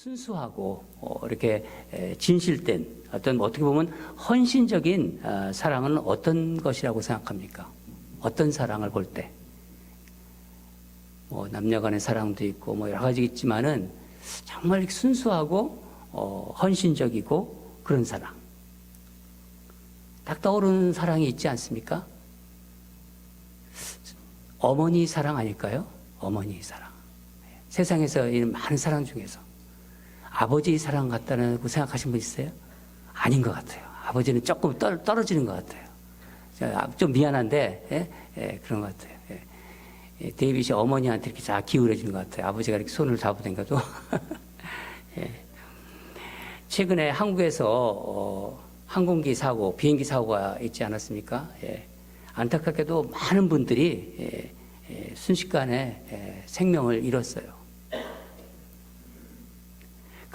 순수하고 어, 이렇게 에, 진실된 어떤 어떻게 보면 헌신적인 어, 사랑은 어떤 것이라고 생각합니까? 어떤 사랑을 볼 때? 뭐 남녀간의 사랑도 있고 뭐 여러 가지 있지만은 정말 순수하고 어, 헌신적이고 그런 사랑. 딱 떠오르는 사랑이 있지 않습니까? 어머니 사랑 아닐까요? 어머니 사랑. 세상에서 이 많은 사랑 중에서 아버지 사랑 같다고 생각하신 분 있어요? 아닌 것 같아요. 아버지는 조금 떨, 떨어지는 것 같아요. 자, 좀 미안한데 예? 예, 그런 것 같아요. 예. 예, 데이빗이 어머니한테 이렇게 다 기울여지는 것 같아요. 아버지가 이렇게 손을 잡으니까도. 예. 최근에 한국에서 어, 항공기 사고, 비행기 사고가 있지 않았습니까? 예. 안타깝게도 많은 분들이 예, 예, 순식간에 예, 생명을 잃었어요.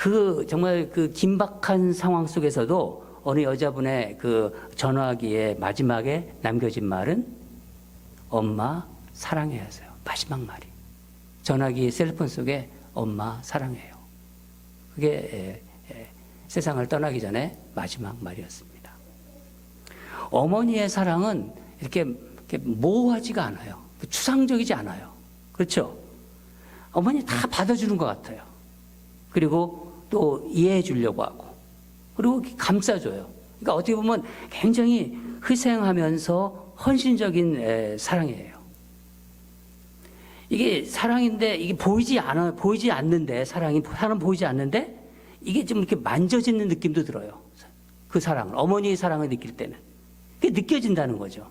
그 정말 그 긴박한 상황 속에서도 어느 여자분의 그 전화기에 마지막에 남겨진 말은 엄마 사랑해야죠. 마지막 말이. 전화기 셀폰 속에 엄마 사랑해요. 그게 에, 에, 세상을 떠나기 전에 마지막 말이었습니다. 어머니의 사랑은 이렇게, 이렇게 모호하지가 않아요. 추상적이지 않아요. 그렇죠? 어머니 다 받아주는 것 같아요. 그리고 또 이해해 주려고 하고 그리고 감싸줘요. 그러니까 어떻게 보면 굉장히 희생하면서 헌신적인 에, 사랑이에요. 이게 사랑인데 이게 보이지 않아 보이지 않는데 사랑이 사람 보이지 않는데 이게 좀 이렇게 만져지는 느낌도 들어요. 그 사랑을 어머니의 사랑을 느낄 때는 그게 느껴진다는 거죠.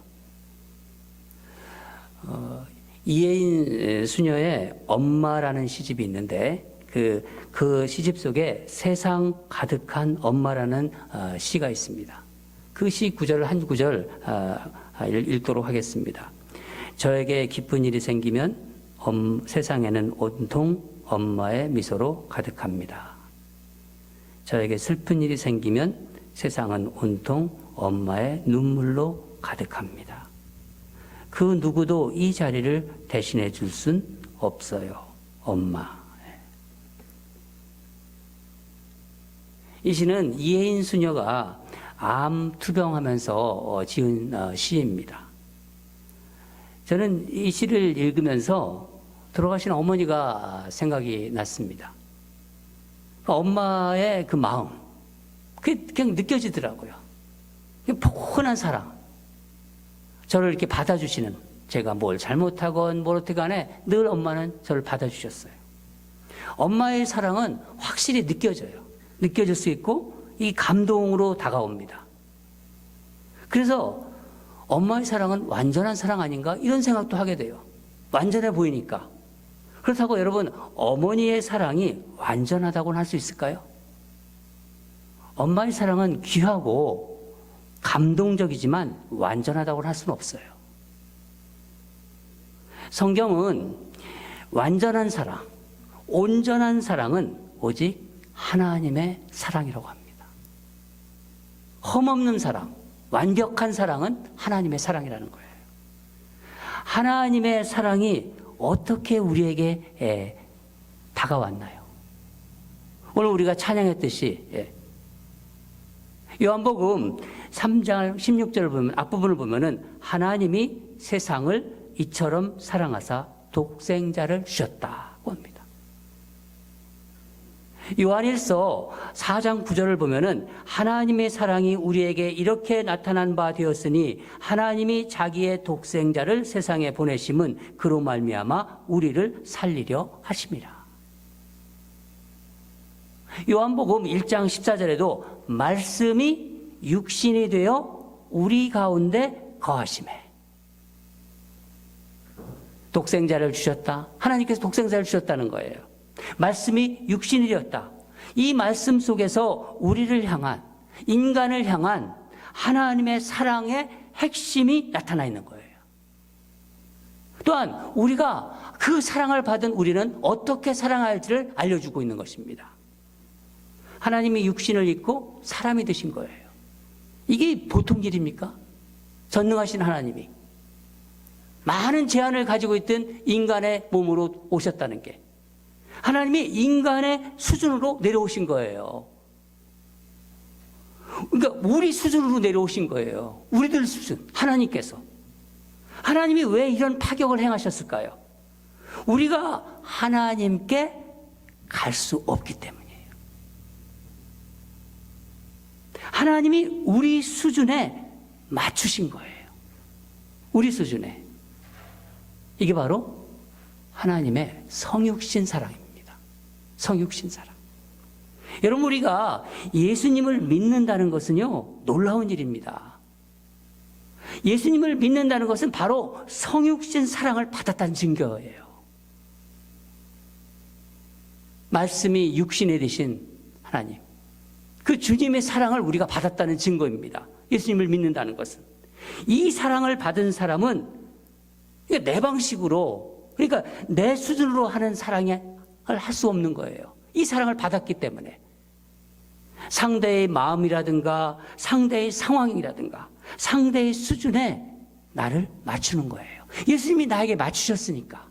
어, 이혜인 수녀의 엄마라는 시집이 있는데 그, 그 시집 속에 세상 가득한 엄마라는 어, 시가 있습니다. 그 시 구절을 한 구절 어, 읽도록 하겠습니다. 저에게 기쁜 일이 생기면 엄, 세상에는 온통 엄마의 미소로 가득합니다. 저에게 슬픈 일이 생기면 세상은 온통 엄마의 눈물로 가득합니다. 그 누구도 이 자리를 대신해 줄 순 없어요. 엄마. 이 시는 이혜인 수녀가 암 투병하면서 어, 지은 어, 시입니다. 저는 이 시를 읽으면서 돌아가신 어머니가 생각이 났습니다. 그 엄마의 그 마음, 그게 그냥 느껴지더라고요. 포근한 사랑. 저를 이렇게 받아주시는, 제가 뭘 잘못하건 뭘 어떻게 간에 늘 엄마는 저를 받아주셨어요. 엄마의 사랑은 확실히 느껴져요. 느껴질 수 있고 이 감동으로 다가옵니다. 그래서 엄마의 사랑은 완전한 사랑 아닌가 이런 생각도 하게 돼요. 완전해 보이니까. 그렇다고 여러분 어머니의 사랑이 완전하다고는 할 수 있을까요? 엄마의 사랑은 귀하고 감동적이지만 완전하다고는 할 수는 없어요. 성경은 완전한 사랑, 온전한 사랑은 오직 하나님의 사랑이라고 합니다. 험없는 사랑, 완벽한 사랑은 하나님의 사랑이라는 거예요. 하나님의 사랑이 어떻게 우리에게 에, 다가왔나요? 오늘 우리가 찬양했듯이 예. 요한복음 3장 16절을 보면 앞부분을 보면은 하나님이 세상을 이처럼 사랑하사 독생자를 주셨다고 합니다. 요한일서 4장 9절을 보면은 하나님의 사랑이 우리에게 이렇게 나타난 바 되었으니 하나님이 자기의 독생자를 세상에 보내심은 그로 말미암아 우리를 살리려 하심이라. 요한복음 1장 14절에도 말씀이 육신이 되어 우리 가운데 거하심에 독생자를 주셨다. 하나님께서 독생자를 주셨다는 거예요. 말씀이 육신이 되었다. 이 말씀 속에서 우리를 향한, 인간을 향한 하나님의 사랑의 핵심이 나타나 있는 거예요. 또한 우리가 그 사랑을 받은 우리는 어떻게 사랑할지를 알려주고 있는 것입니다. 하나님이 육신을 입고 사람이 되신 거예요. 이게 보통 일입니까? 전능하신 하나님이. 많은 제한을 가지고 있던 인간의 몸으로 오셨다는 게. 하나님이 인간의 수준으로 내려오신 거예요. 그러니까 우리 수준으로 내려오신 거예요. 우리들 수준. 하나님께서. 하나님이 왜 이런 파격을 행하셨을까요? 우리가 하나님께 갈 수 없기 때문이에요. 하나님이 우리 수준에 맞추신 거예요. 우리 수준에. 이게 바로 하나님의 성육신 사랑입니다. 성육신 사랑. 여러분, 우리가 예수님을 믿는다는 것은요, 놀라운 일입니다. 예수님을 믿는다는 것은 바로 성육신 사랑을 받았다는 증거예요. 말씀이 육신에 되신 하나님. 그 주님의 사랑을 우리가 받았다는 증거입니다. 예수님을 믿는다는 것은. 이 사랑을 받은 사람은 내 방식으로, 그러니까 내 수준으로 하는 사랑을 할 수 없는 거예요. 이 사랑을 받았기 때문에. 상대의 마음이라든가, 상대의 상황이라든가, 상대의 수준에 나를 맞추는 거예요. 예수님이 나에게 맞추셨으니까.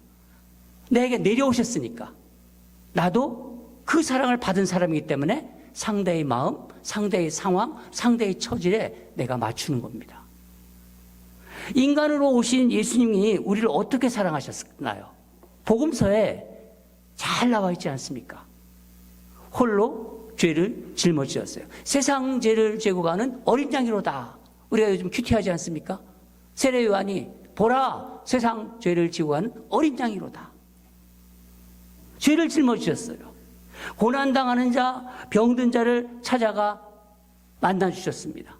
내게 내려오셨으니까. 나도 그 사랑을 받은 사람이기 때문에 상대의 마음, 상대의 상황, 상대의 처지에 내가 맞추는 겁니다. 인간으로 오신 예수님이 우리를 어떻게 사랑하셨나요? 복음서에 잘 나와 있지 않습니까? 홀로 죄를 짊어지셨어요. 세상 죄를 죄고 가는 어린 양이로다. 우리가 요즘 큐티하지 않습니까? 세례 요한이 보라 세상 죄를 지고 가는 어린 양이로다. 죄를 짊어지셨어요. 고난당하는 자, 병든 자를 찾아가 만나주셨습니다.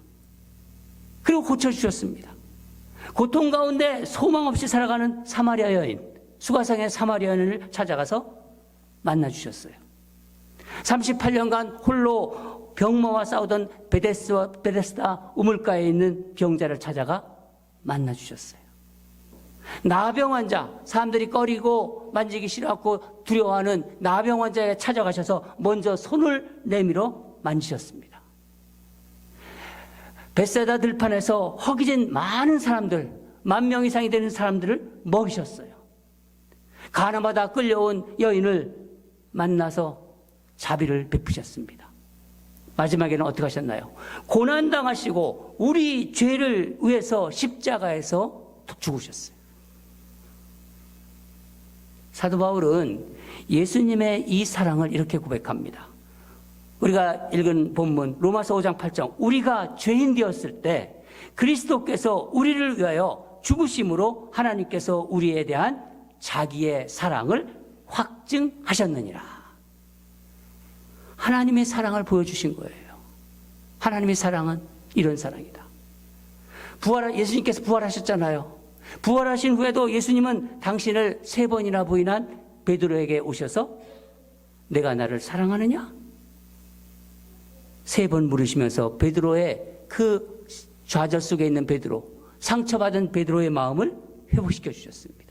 그리고 고쳐주셨습니다. 고통 가운데 소망 없이 살아가는 사마리아 여인, 수가상의 사마리아 여인을 찾아가서 만나주셨어요. 38년간 홀로 병마와 싸우던 베데스와 베데스다 우물가에 있는 병자를 찾아가 만나주셨어요. 나병 환자, 사람들이 꺼리고 만지기 싫어하고 두려워하는 나병 환자에 찾아가셔서 먼저 손을 내밀어 만지셨습니다. 베세다 들판에서 허기진 많은 사람들, 만 명 이상이 되는 사람들을 먹이셨어요. 가나마다 끌려온 여인을 만나서 자비를 베푸셨습니다. 마지막에는 어떻게 하셨나요? 고난당하시고 우리 죄를 위해서 십자가에서 죽으셨어요. 사도 바울은 예수님의 이 사랑을 이렇게 고백합니다. 우리가 읽은 본문 로마서 5장 8절 우리가 죄인 되었을 때 그리스도께서 우리를 위하여 죽으심으로 하나님께서 우리에 대한 자기의 사랑을 확증하셨느니라. 하나님의 사랑을 보여주신 거예요. 하나님의 사랑은 이런 사랑이다. 부활 예수님께서 부활하셨잖아요. 부활하신 후에도 예수님은 당신을 세 번이나 부인한 베드로에게 오셔서 내가 나를 사랑하느냐? 세 번 물으시면서 베드로의 그 좌절 속에 있는 베드로, 상처받은 베드로의 마음을 회복시켜 주셨습니다.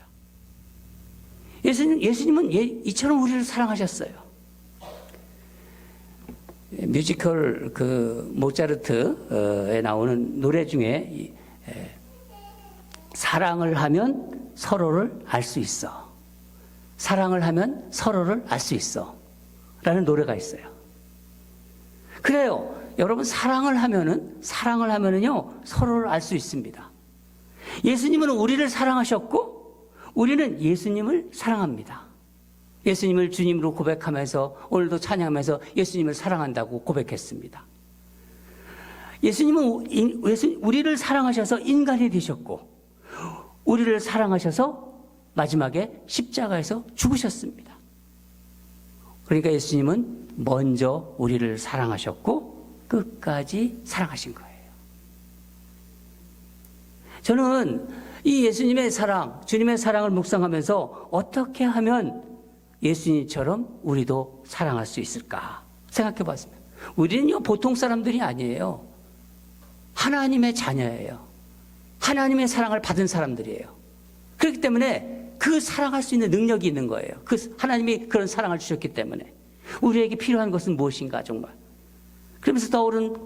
예수님, 예수님은 예, 이처럼 우리를 사랑하셨어요. 뮤지컬 그 모차르트에 나오는 노래 중에 사랑을 하면 서로를 알 수 있어. 사랑을 하면 서로를 알 수 있어. 라는 노래가 있어요. 그래요. 여러분, 사랑을 하면은, 사랑을 하면은요, 서로를 알 수 있습니다. 예수님은 우리를 사랑하셨고, 우리는 예수님을 사랑합니다. 예수님을 주님으로 고백하면서, 오늘도 찬양하면서 예수님을 사랑한다고 고백했습니다. 예수님은 우리를 사랑하셔서 인간이 되셨고, 우리를 사랑하셔서 마지막에 십자가에서 죽으셨습니다. 그러니까 예수님은 먼저 우리를 사랑하셨고 끝까지 사랑하신 거예요. 저는 이 예수님의 사랑, 주님의 사랑을 묵상하면서 어떻게 하면 예수님처럼 우리도 사랑할 수 있을까 생각해 봤습니다. 우리는요, 보통 사람들이 아니에요. 하나님의 자녀예요. 하나님의 사랑을 받은 사람들이에요. 그렇기 때문에 그 사랑할 수 있는 능력이 있는 거예요. 그 하나님이 그런 사랑을 주셨기 때문에 우리에게 필요한 것은 무엇인가 정말. 그러면서 떠오른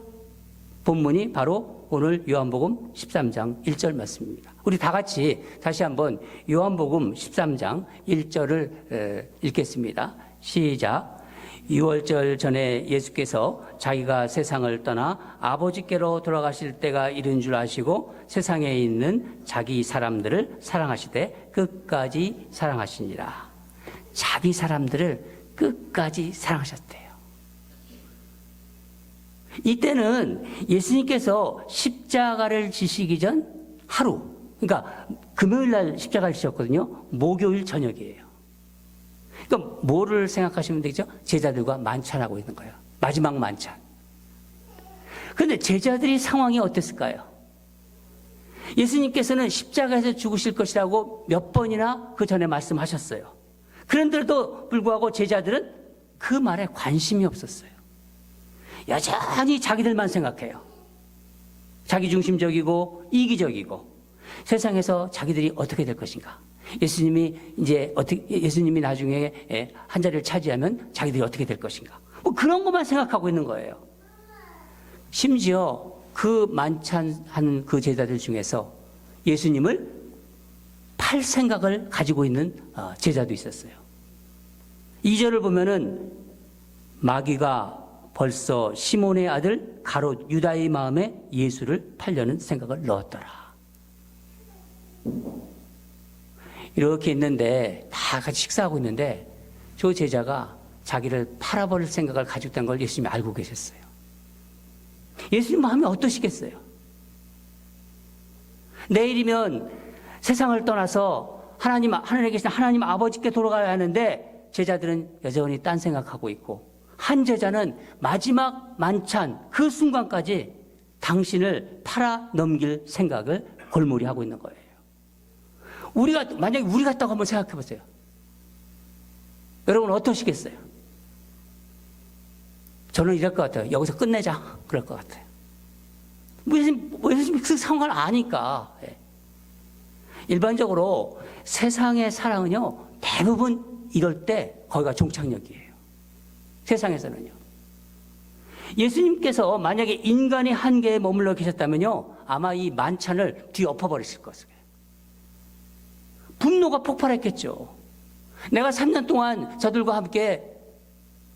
본문이 바로 오늘 요한복음 13장 1절 말씀입니다. 우리 다 같이 다시 한번 요한복음 13장 1절을 읽겠습니다. 시작. 6월절 전에 예수께서 자기가 세상을 떠나 아버지께로 돌아가실 때가 이른 줄 아시고 세상에 있는 자기 사람들을 사랑하시되 끝까지 사랑하시니라. 자기 사람들을 끝까지 사랑하셨대요. 이때는 예수님께서 십자가를 지시기 전 하루, 그러니까 금요일 날 십자가를 지셨거든요. 목요일 저녁이에요. 그러니까 뭐를 생각하시면 되죠? 제자들과 만찬하고 있는 거예요. 마지막 만찬. 그런데 제자들이 상황이 어땠을까요? 예수님께서는 십자가에서 죽으실 것이라고 몇 번이나 그 전에 말씀하셨어요. 그런데도 불구하고 제자들은 그 말에 관심이 없었어요. 여전히 자기들만 생각해요. 자기중심적이고 이기적이고 세상에서 자기들이 어떻게 될 것인가. 예수님이 이제 어떻게 예수님이 나중에 예, 한 자리를 차지하면 자기들이 어떻게 될 것인가. 뭐 그런 것만 생각하고 있는 거예요. 심지어 그 만찬한 그 제자들 중에서 예수님을 팔 생각을 가지고 있는 어, 제자도 있었어요. 2절을 보면은 마귀가 벌써 시몬의 아들 가롯 유다의 마음에 예수를 팔려는 생각을 넣었더라. 이렇게 있는데 다 같이 식사하고 있는데 저 제자가 자기를 팔아버릴 생각을 가지고 있다는 걸 예수님이 알고 계셨어요. 예수님 마음이 어떠시겠어요? 내일이면 세상을 떠나서 하나님, 하늘에 계신 하나님 아버지께 돌아가야 하는데 제자들은 여전히 딴 생각하고 있고 한 제자는 마지막 만찬 그 순간까지 당신을 팔아 넘길 생각을 골몰이 하고 있는 거예요. 우리가, 만약에 우리 같다고 한번 생각해 보세요. 여러분 어떠시겠어요? 저는 이럴 것 같아요. 여기서 끝내자. 그럴 것 같아요. 무슨, 무슨 그 상황을 아니까. 예. 일반적으로 세상의 사랑은요, 대부분 이럴 때 거기가 종착역이에요. 세상에서는요. 예수님께서 만약에 인간이 한계에 머물러 계셨다면요, 아마 이 만찬을 뒤엎어버리실 것이에요. 분노가 폭발했겠죠. 내가 3년 동안 저들과 함께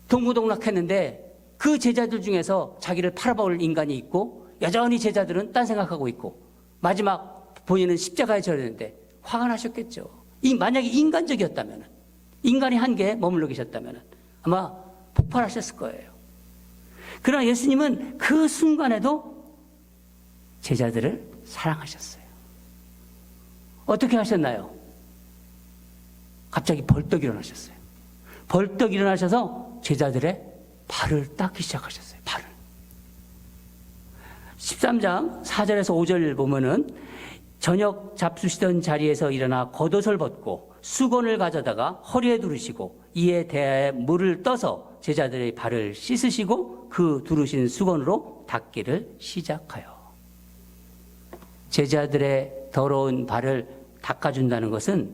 동고동락했는데 그 제자들 중에서 자기를 팔아버릴 인간이 있고 여전히 제자들은 딴 생각하고 있고 마지막 본인은 십자가에 절였는데 화가 나셨겠죠. 이 만약에 인간적이었다면 인간이 한계에 머물러 계셨다면 아마 폭발하셨을 거예요. 그러나 예수님은 그 순간에도 제자들을 사랑하셨어요. 어떻게 하셨나요? 갑자기 벌떡 일어나셨어요. 벌떡 일어나셔서 제자들의 발을 닦기 시작하셨어요. 발을. 13장 4절에서 5절 보면은 저녁 잡수시던 자리에서 일어나 겉옷을 벗고 수건을 가져다가 허리에 두르시고 이에 대하여 물을 떠서 제자들의 발을 씻으시고 그 두르신 수건으로 닦기를 시작하여 제자들의 더러운 발을 닦아준다는 것은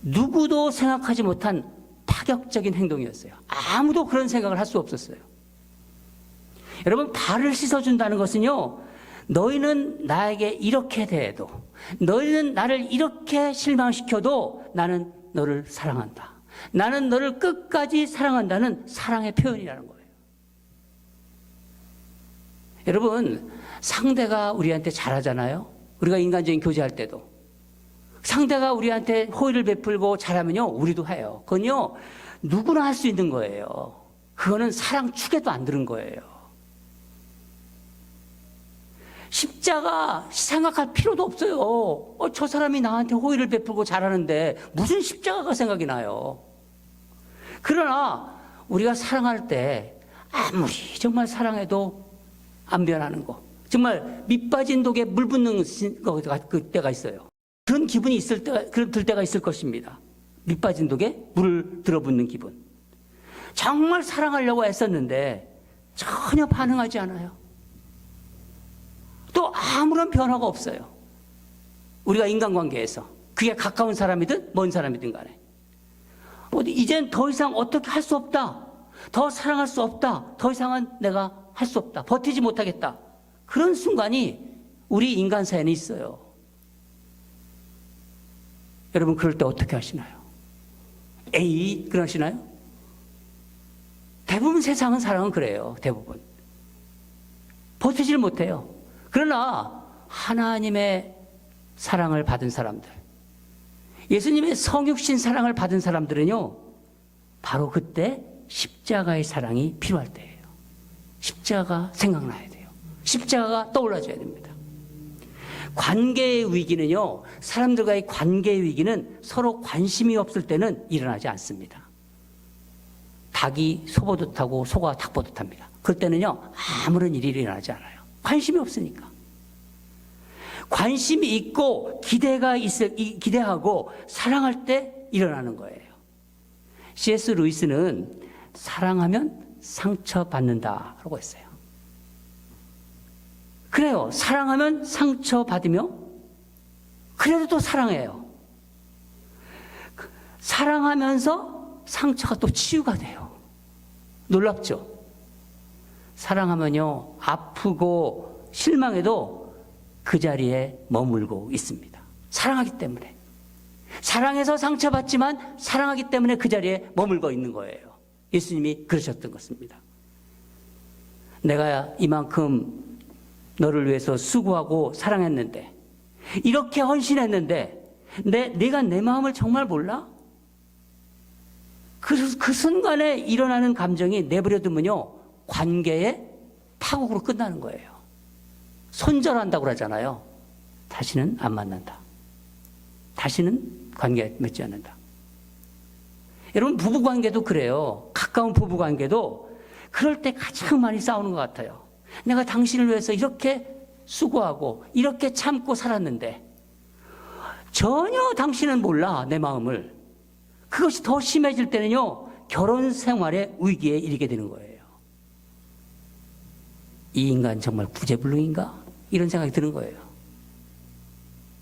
누구도 생각하지 못한 파격적인 행동이었어요. 아무도 그런 생각을 할 수 없었어요. 여러분, 발을 씻어준다는 것은요, 너희는 나에게 이렇게 대해도, 너희는 나를 이렇게 실망시켜도 나는 너를 사랑한다. 나는 너를 끝까지 사랑한다는 사랑의 표현이라는 거예요. 여러분, 상대가 우리한테 잘하잖아요? 우리가 인간적인 교제할 때도. 상대가 우리한테 호의를 베풀고 잘하면요, 우리도 해요. 그건요, 누구나 할 수 있는 거예요. 그거는 사랑 축에도 안 들은 거예요. 십자가 생각할 필요도 없어요. 어, 저 사람이 나한테 호의를 베풀고 잘하는데 무슨 십자가가 생각이 나요. 그러나 우리가 사랑할 때 아무리 정말 사랑해도 안 변하는 거. 정말 밑빠진 독에 물 붓는 그 때가 있어요. 그런 기분이 있을 때, 들 때가 있을 것입니다. 밑빠진 독에 물을 들어붓는 기분. 정말 사랑하려고 애썼는데 전혀 반응하지 않아요. 또 아무런 변화가 없어요. 우리가 인간관계에서. 그게 가까운 사람이든 먼 사람이든 간에. 이젠 더 이상 어떻게 할 수 없다. 더 사랑할 수 없다. 더 이상은 내가 할 수 없다. 버티지 못하겠다. 그런 순간이 우리 인간 사연에 있어요. 여러분 그럴 때 어떻게 하시나요? A 그러시나요? 대부분 세상은 사랑은 그래요. 대부분. 버티질 못해요. 그러나 하나님의 사랑을 받은 사람들, 예수님의 성육신 사랑을 받은 사람들은요, 바로 그때 십자가의 사랑이 필요할 때예요. 십자가 생각나야 돼요. 십자가가 떠올라줘야 됩니다. 관계의 위기는요, 사람들과의 관계의 위기는 서로 관심이 없을 때는 일어나지 않습니다. 닭이 소보듯 하고 소가 닭보듯 합니다. 그럴 때는요, 아무런 일이 일어나지 않아요. 관심이 없으니까. 관심이 있고 기대가 있을, 이- 기대하고 사랑할 때 일어나는 거예요. C.S. 루이스는 사랑하면 상처받는다라고 했어요. 그래요. 사랑하면 상처받으며 그래도 또 사랑해요. 그- 사랑하면서 상처가 또 치유가 돼요. 놀랍죠? 사랑하면요, 아프고 실망해도 그 자리에 머물고 있습니다. 사랑하기 때문에. 사랑해서 상처받지만 사랑하기 때문에 그 자리에 머물고 있는 거예요. 예수님이 그러셨던 것입니다. 내가 이만큼 너를 위해서 수고하고 사랑했는데, 이렇게 헌신했는데, 내, 내가 내 마음을 정말 몰라? 그, 그 순간에 일어나는 감정이 내버려두면요, 관계의 파국으로 끝나는 거예요. 손절한다고 그러잖아요. 다시는 안 만난다. 다시는 관계 맺지 않는다. 여러분, 부부 관계도 그래요. 가까운 부부 관계도 그럴 때 가장 많이 싸우는 것 같아요. 내가 당신을 위해서 이렇게 수고하고 이렇게 참고 살았는데 전혀 당신은 몰라, 내 마음을. 그것이 더 심해질 때는요, 결혼 생활의 위기에 이르게 되는 거예요. 이 인간 정말 구제불능인가? 이런 생각이 드는 거예요.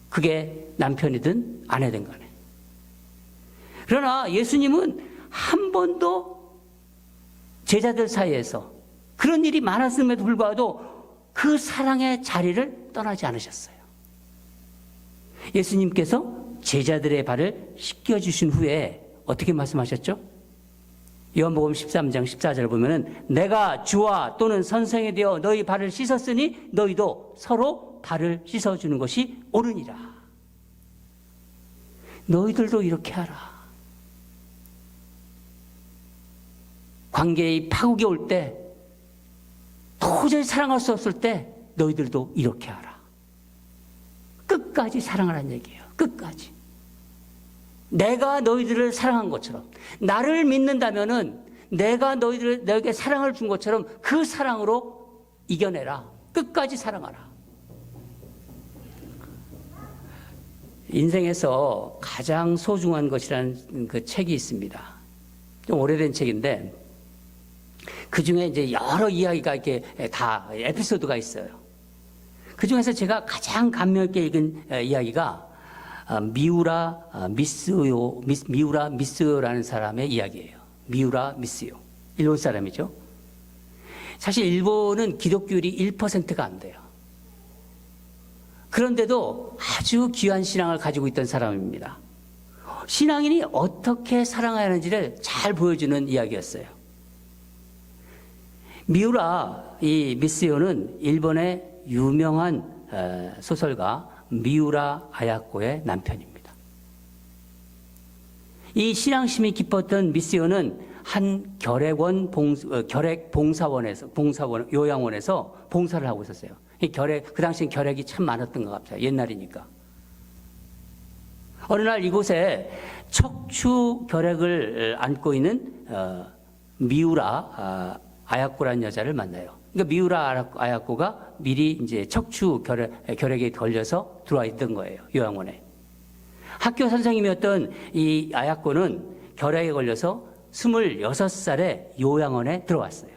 그게 남편이든 아내든 간에. 그러나 예수님은 한 번도 제자들 사이에서 그런 일이 많았음에도 불구하고 그 사랑의 자리를 떠나지 않으셨어요. 예수님께서 제자들의 발을 씻겨주신 후에 어떻게 말씀하셨죠? 요한복음 13장 14절 보면은 내가 주와 또는 선생이 되어 너희 발을 씻었으니 너희도 서로 발을 씻어 주는 것이 옳으니라. 너희들도 이렇게 하라. 관계의 파국이 올 때, 도저히 사랑할 수 없을 때, 너희들도 이렇게 하라. 끝까지 사랑하라는 얘기예요. 끝까지. 내가 너희들을 사랑한 것처럼, 나를 믿는다면은 내가 너희들, 너에게 사랑을 준 것처럼 그 사랑으로 이겨내라. 끝까지 사랑하라. 인생에서 가장 소중한 것이라는 그 책이 있습니다. 좀 오래된 책인데, 그 중에 이제 여러 이야기가 이렇게 다 에피소드가 있어요. 그 중에서 제가 가장 감명 있게 읽은 에, 이야기가 아, 미우라 아, 미스요 미스- 미우라 미스요라는 사람의 이야기예요. 미우라 미스요 일본 사람이죠. 사실 일본은 기독교율이 1%가 안 돼요. 그런데도 아주 귀한 신앙을 가지고 있던 사람입니다. 신앙인이 어떻게 살아가야 하는지를 잘 보여주는 이야기였어요. 미우라 이 미스요는 일본의 유명한 에, 소설가 미우라 아야코의 남편입니다. 이 신앙심이 깊었던 미스요는 한 결핵원 봉, 어, 결핵 봉사원에서 봉사원 요양원에서 봉사를 하고 있었어요. 이 결핵 그 당시엔 결핵이 참 많았던 것 같아요. 옛날이니까. 어느 날 이곳에 척추 결핵을 안고 있는 어, 미우라 아, 아야코라는 여자를 만나요. 그러니까 미우라 아야코가 미리 이제 척추 결핵, 결핵에 걸려서 들어와 있던 거예요. 요양원에. 학교 선생님이었던 이 아야코는 결핵에 걸려서 26살에 요양원에 들어왔어요.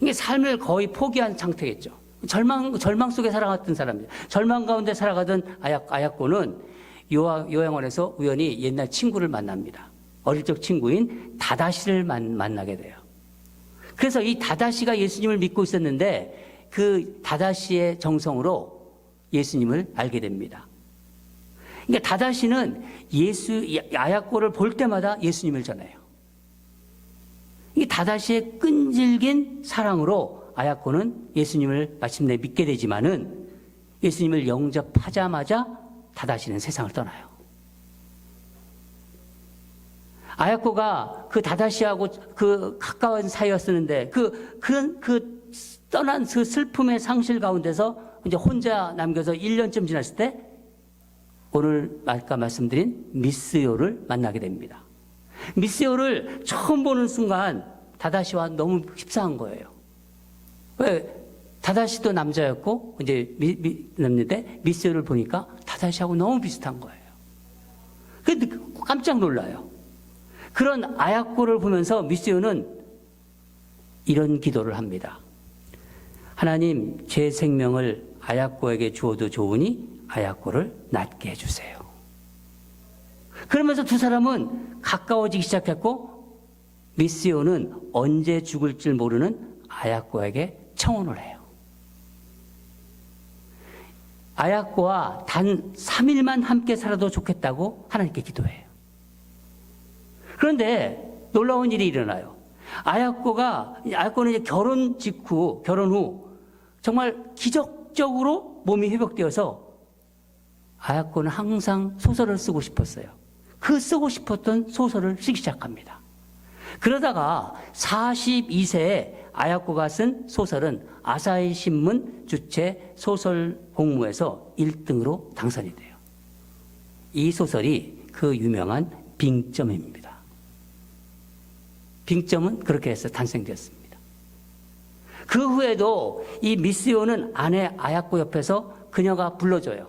이게 삶을 거의 포기한 상태겠죠. 절망, 절망 속에 살아갔던 사람입니다. 절망 가운데 살아가던 아야, 아야코는 요하, 요양원에서 우연히 옛날 친구를 만납니다. 어릴 적 친구인 다다시를 만, 만나게 돼요. 그래서 이 다다시가 예수님을 믿고 있었는데 그 다다시의 정성으로 예수님을 알게 됩니다. 그러니까 다다시는 예수, 아야코를 볼 때마다 예수님을 전해요. 이 다다시의 끈질긴 사랑으로 아야코는 예수님을 마침내 믿게 되지만은 예수님을 영접하자마자 다다시는 세상을 떠나요. 아야코가 그 다다시하고 그 가까운 사이였었는데 그 그런 그 떠난 그 슬픔의 상실 가운데서 이제 혼자 남겨서 1년쯤 지났을 때 오늘 아까 말씀드린 미스요를 만나게 됩니다. 미스요를 처음 보는 순간 다다시와 너무 흡사한 거예요. 왜? 다다시도 남자였고 이제 미, 미, 남는데 미스요를 보니까 다다시하고 너무 비슷한 거예요. 근데 깜짝 놀라요. 그런 아야코를 보면서 미스요는 이런 기도를 합니다. 하나님, 제 생명을 아야코에게 주어도 좋으니 아야코를 낫게 해주세요. 그러면서 두 사람은 가까워지기 시작했고 미스요는 언제 죽을 줄 모르는 아야코에게 청혼을 해요. 아야코와 단 3일만 함께 살아도 좋겠다고 하나님께 기도해요. 그런데 놀라운 일이 일어나요. 아야코가 아야코는 이제 결혼 직후 결혼 후 정말 기적적으로 몸이 회복되어서 아야코는 항상 소설을 쓰고 싶었어요. 그 쓰고 싶었던 소설을 쓰기 시작합니다. 그러다가 42세에 아야코가 쓴 소설은 아사히 신문 주최 소설 공모에서 1등으로 당선이 돼요. 이 소설이 그 유명한 빙점입니다. 빙점은 그렇게 해서 탄생되었습니다. 그 후에도 이 미스요는 아내 아야코 옆에서 그녀가 불러줘요.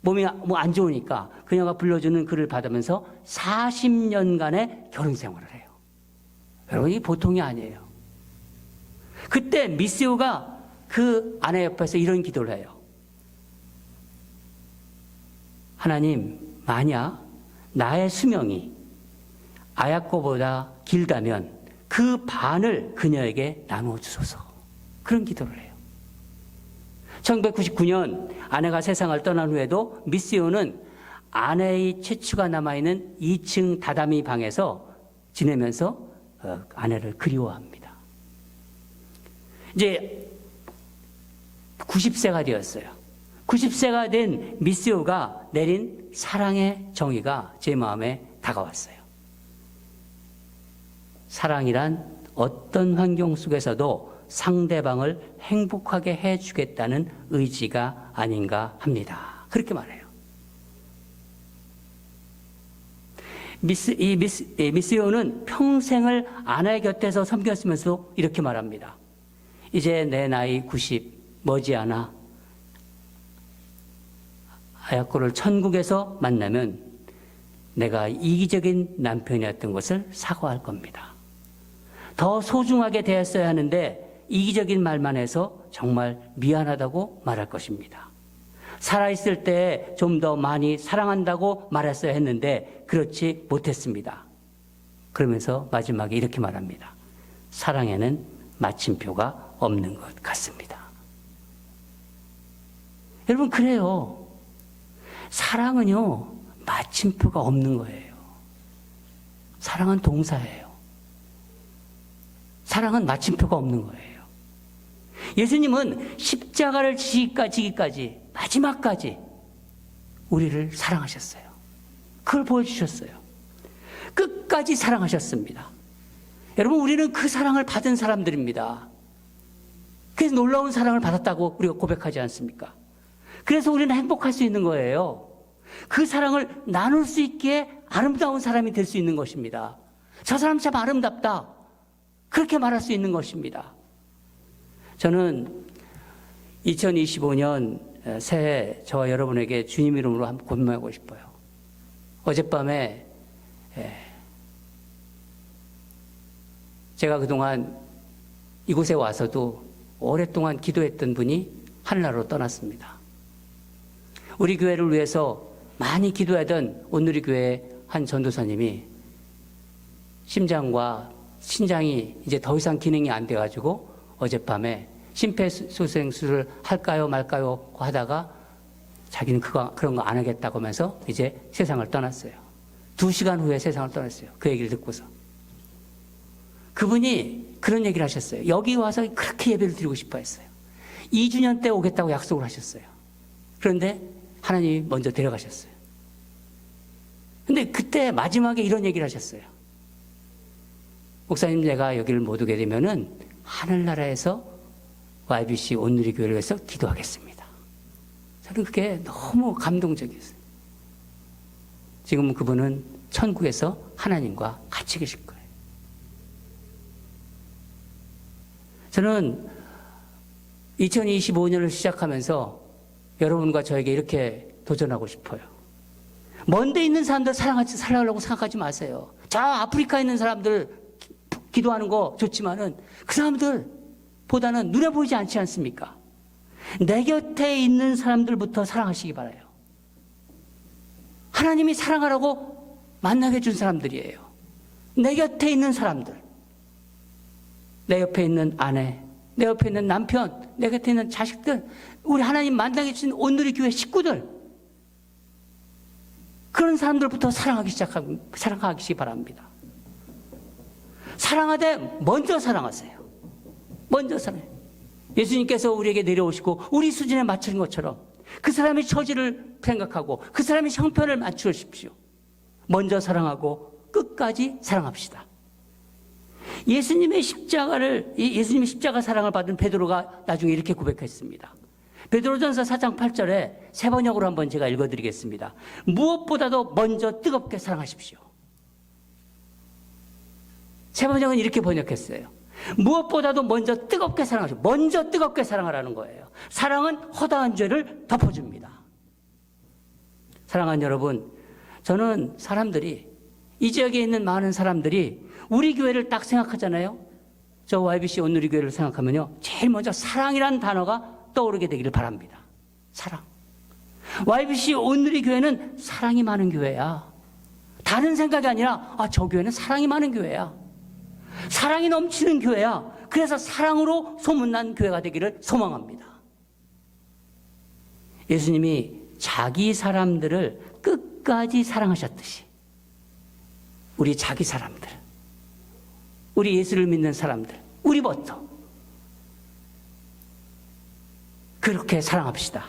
몸이 뭐 안 좋으니까 그녀가 불러주는 글을 받으면서 40년간의 결혼 생활을 해요. 여러분, 이 보통이 아니에요. 그때 미스요가 그 아내 옆에서 이런 기도를 해요. 하나님, 만약 나의 수명이 아야코보다 길다면 그 반을 그녀에게 나누어 주소서. 그런 기도를 해요. 1999년 아내가 세상을 떠난 후에도 미스요는 아내의 채취가 남아있는 2층 다다미 방에서 지내면서 어, 아내를 그리워합니다. 이제 90세가 되었어요. 90세가 된 미스요가 내린 사랑의 정의가 제 마음에 다가왔어요. 사랑이란 어떤 환경 속에서도 상대방을 행복하게 해주겠다는 의지가 아닌가 합니다. 그렇게 말해요. 미스, 이 미스, 이 미스요는 평생을 아내 곁에서 섬겼으면서 이렇게 말합니다. 이제 내 나이 90 머지않아 아야코를 천국에서 만나면 내가 이기적인 남편이었던 것을 사과할 겁니다. 더 소중하게 대했어야 하는데 이기적인 말만 해서 정말 미안하다고 말할 것입니다. 살아있을 때 좀 더 많이 사랑한다고 말했어야 했는데 그렇지 못했습니다. 그러면서 마지막에 이렇게 말합니다. 사랑에는 마침표가 없는 것 같습니다. 여러분, 그래요. 사랑은요, 마침표가 없는 거예요. 사랑은 동사예요. 사랑은 마침표가 없는 거예요. 예수님은 십자가를 지기까지, 마지막까지 우리를 사랑하셨어요. 그걸 보여주셨어요. 끝까지 사랑하셨습니다. 여러분, 우리는 그 사랑을 받은 사람들입니다. 그래서 놀라운 사랑을 받았다고 우리가 고백하지 않습니까? 그래서 우리는 행복할 수 있는 거예요. 그 사랑을 나눌 수 있기에 아름다운 사람이 될 수 있는 것입니다. 저 사람 참 아름답다. 그렇게 말할 수 있는 것입니다. 저는 2025년 새해 저와 여러분에게 주님 이름으로 한번 고백하고 싶어요. 어젯밤에 제가 그동안 이곳에 와서도 오랫동안 기도했던 분이 하늘나라로 떠났습니다. 우리 교회를 위해서 많이 기도하던 온누리 교회 한 전도사님이 심장과 신장이 이제 더 이상 기능이 안 돼가지고 어젯밤에 심폐소생술을 할까요 말까요 하다가 자기는 그거 그런 거 안 하겠다고 하면서 이제 세상을 떠났어요. 두 시간 후에 세상을 떠났어요. 그 얘기를 듣고서. 그분이 그런 얘기를 하셨어요. 여기 와서 그렇게 예배를 드리고 싶어 했어요. 2주년 때 오겠다고 약속을 하셨어요. 그런데 하나님이 먼저 데려가셨어요. 근데 그때 마지막에 이런 얘기를 하셨어요. 목사님 내가 여기를 못 오게 되면은 하늘나라에서 YBC 온누리 교회를 위해서 기도하겠습니다. 저는 그게 너무 감동적이었어요. 지금 그분은 천국에서 하나님과 같이 계실 거예요. 저는 2025년을 시작하면서 여러분과 저에게 이렇게 도전하고 싶어요. 먼데 있는 사람들 사랑하지 살아가려고 생각하지 마세요. 저 아프리카에 있는 사람들 기도하는 거 좋지만은 그 사람들 보다는 눈에 보이지 않지 않습니까? 내 곁에 있는 사람들부터 사랑하시기 바라요. 하나님이 사랑하라고 만나게 준 사람들이에요. 내 곁에 있는 사람들. 내 옆에 있는 아내, 내 옆에 있는 남편, 내 곁에 있는 자식들, 우리 하나님 만나게 주신 오늘의 교회 식구들. 그런 사람들부터 사랑하기 시작하고, 사랑하기 바랍니다. 사랑하되 먼저 사랑하세요. 먼저 사랑해요. 예수님께서 우리에게 내려오시고 우리 수준에 맞추는 것처럼 그 사람의 처지를 생각하고 그 사람의 형편을 맞추십시오. 먼저 사랑하고 끝까지 사랑합시다. 예수님의 십자가를 이 예수님의 십자가 사랑을 받은 베드로가 나중에 이렇게 고백했습니다. 베드로전서 4장 8절에 세 번역으로 한번 제가 읽어드리겠습니다. 무엇보다도 먼저 뜨겁게 사랑하십시오. 세 번역은 이렇게 번역했어요. 무엇보다도 먼저 뜨겁게 사랑하십시오. 먼저 뜨겁게 사랑하라는 거예요. 사랑은 허다한 죄를 덮어줍니다. 사랑하는 여러분, 저는 사람들이 이 지역에 있는 많은 사람들이 우리 교회를 딱 생각하잖아요. 저 YBC 온누리 교회를 생각하면요. 제일 먼저 사랑이라는 단어가 떠오르게 되기를 바랍니다. 사랑. YBC 온누리 교회는 사랑이 많은 교회야. 다른 생각이 아니라 아, 저 교회는 사랑이 많은 교회야. 사랑이 넘치는 교회야. 그래서 사랑으로 소문난 교회가 되기를 소망합니다. 예수님이 자기 사람들을 끝까지 사랑하셨듯이 우리 자기 사람들, 우리 예수를 믿는 사람들, 우리부터 그렇게 사랑합시다.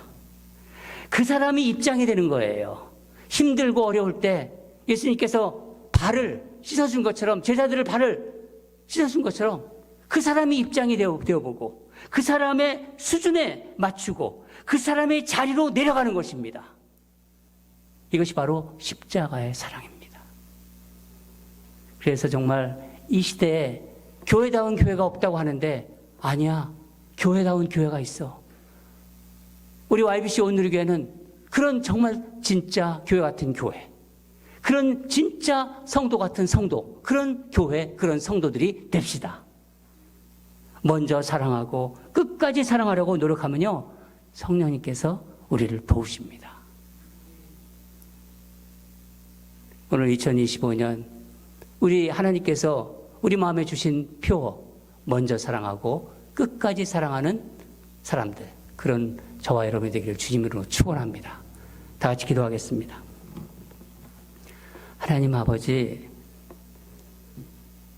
그 사람이 입장이 되는 거예요. 힘들고 어려울 때 예수님께서 발을 씻어준 것처럼 제자들을 발을 씻어준 것처럼 그 사람이 입장이 되어, 되어보고 그 사람의 수준에 맞추고 그 사람의 자리로 내려가는 것입니다. 이것이 바로 십자가의 사랑입니다. 그래서 정말 이 시대에 교회다운 교회가 없다고 하는데 아니야. 교회다운 교회가 있어. 우리 YBC 오늘교회는 그런 정말 진짜 교회 같은 교회. 그런 진짜 성도 같은 성도, 그런 교회, 그런 성도들이 됩시다. 먼저 사랑하고 끝까지 사랑하려고 노력하면요, 성령님께서 우리를 도우십니다. 오늘 2025년, 우리 하나님께서 우리 마음에 주신 표, 먼저 사랑하고 끝까지 사랑하는 사람들, 그런 저와 여러분이 되기를 주님으로 축원합니다. 다 같이 기도하겠습니다. 하나님 아버지,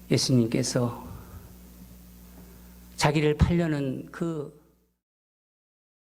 예수님께서 자기를 팔려는 그